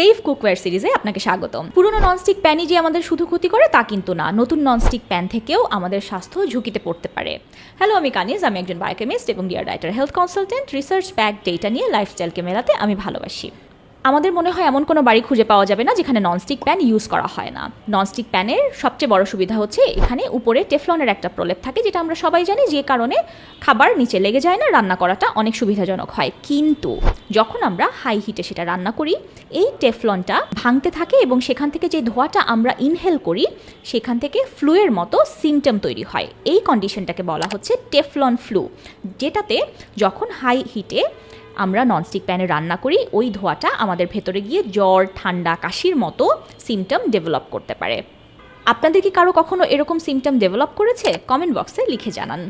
Safe cookware সিরিজে আপনাকে স্বাগতম। পুরনো ননস্টিক প্যানই যে আমাদের শুধু ক্ষতি করে, তা কিন্তু না। নতুন ননস্টিক প্যান থেকেও আমাদের স্বাস্থ্য ঝুঁকিতে পড়তে পারে। হ্যালো আমি কানিজ, আমি একজন বায়োকেমিস্ট এবং dear dieter health consultant research back data নিয়ে লাইফস্টাইলকে মেলাতে আমি ভালোবাসি। আমাদের মনে হয় এমন কোনো বাড়ি খুঁজে পাওয়া যাবে না যেখানে ননস্টিক প্যান ইউজ করা হয় না। ননস্টিক প্যানের সবচেয়ে বড় সুবিধা হচ্ছে এখানে উপরে টেফলনের একটা প্রলেপ থাকে যেটা আমরা সবাই জানি যে কারণে খাবার নিচে লেগে যায় না, রান্না করাটা অনেক সুবিধাজনক হয়। কিন্তু যখন আমরা হাই হিটে সেটা রান্না করি, এই টেফলনটা ভাঙতে থাকে এবং সেখান থেকে যে ধোঁয়াটা আমরা ইনহেল করি, সেখান থেকে ফ্লুয়ের মতো সিমটম তৈরি হয়। এই কন্ডিশনটাকে বলা হচ্ছে টেফলন ফ্লু যেটাতে যখন হাই হিটে আমরা ননস্টিক প্যানে রান্না করি, ওই ধোঁয়াটা আমাদের ভেতরে গিয়ে জ্বর, ঠান্ডা, কাশির মতো সিমটম ডেভেলপ করতে পারে। আপনাদের কি কারও কখনো এরকম সিমটম ডেভেলপ করেছে? কমেন্ট বক্সে লিখে জানান।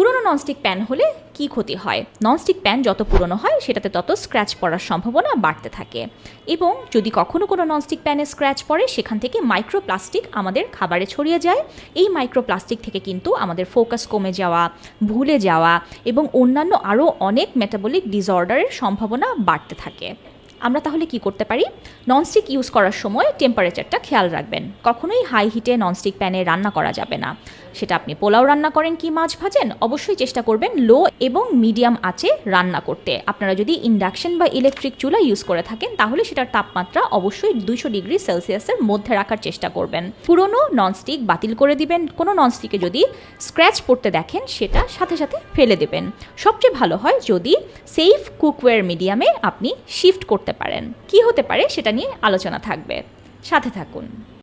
পুরনো ননস্টিক প্যান হলে কি ক্ষতি হয়? ননস্টিক প্যান যত পুরনো হয়, সেটাতে তত স্ক্র্যাচ পড়ার সম্ভাবনা বাড়তে থাকে। এবং যদি কখনো কোনো ননস্টিক প্যানে স্ক্র্যাচ পড়ে, সেখান থেকে মাইক্রোপ্লাস্টিক আমাদের খাবারে ছড়িয়ে যায়। এই মাইক্রোপ্লাস্টিক থেকে কিন্তু আমাদের ফোকাস কমে যাওয়া, ভুলে যাওয়া এবং অন্যান্য আরও অনেক মেটাবলিক ডিসঅর্ডারের সম্ভাবনা বাড়তে থাকে। আমরা তাহলে কি করতে পারি? ননস্টিক ইউজ করার সময় টেম্পারেচারটা খেয়াল রাখবেন। কখনোই হাই হিটে ননস্টিক প্যানে রান্না করা যাবে না। সেটা আপনি পোলাও রান্না করেন কি মাছ ভাজেন, অবশ্যই চেষ্টা করবেন লো এবং মিডিয়াম আঁচে রান্না করতে। আপনারা যদি ইন্ডাকশন বা ইলেকট্রিক চুলা ইউজ করে থাকেন, তাহলে সেটার তাপমাত্রা অবশ্যই দুইশো ডিগ্রি সেলসিয়াসের মধ্যে রাখার চেষ্টা করবেন। পুরনো ননস্টিক বাতিল করে দিবেন। কোনো ননস্টিকে যদি স্ক্র্যাচ পড়তে দেখেন, সেটা সাথে সাথে ফেলে দেবেন। সবচেয়ে ভালো হয় যদি সেফ কুকওয়্যার মিডিয়ামে আপনি শিফট করতে পারেন। কি হতে পারে সেটা নিয়ে আলোচনা থাকবে। সাথে থাকুন।